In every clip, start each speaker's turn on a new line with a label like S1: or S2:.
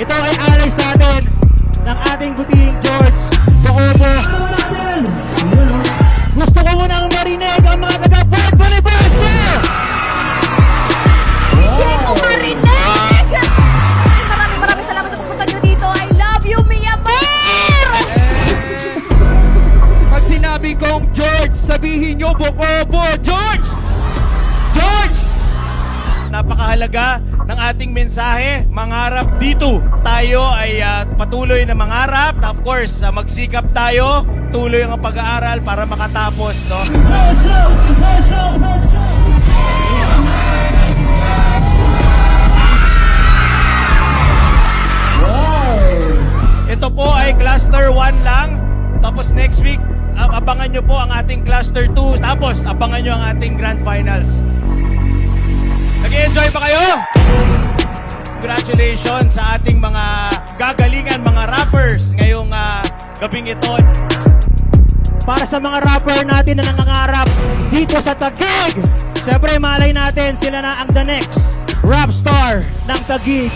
S1: Ito ay alay sa atin ng ating butihing George Bocobo. Gusto ko munang marinig ang mga taga Port Bonifacio!
S2: Hindi ko marinig! Maraming maraming salamat sa pagpunta nyo dito. I love you, Myanmar!
S3: Pag sinabi kong George, sabihin nyo Bokobo. George!
S4: Napakahalaga ng ating mensahe, mangarap dito. Tayo ay ah, patuloy na mangarap. Of course, ah, magsikap tayo. Tuloy ang pag-aaral para makatapos. No? Ito po ay cluster 1 lang. Tapos next week, abangan nyo po ang ating cluster 2. Tapos, abangan nyo ang ating grand finals. Nag-enjoy ba kayo? Congratulations sa ating mga gagalingan, mga rappers ngayong ah, gabing ito.
S1: Para sa mga rapper natin na nangangarap dito sa Taguig. Siyempre, malay natin sila na ang the next rap star ng Taguig.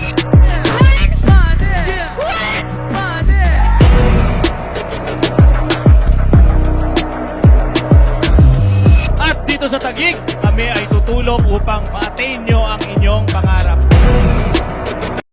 S4: At dito sa Tagig, kami ay tutulong upang ma-attain nyo ang.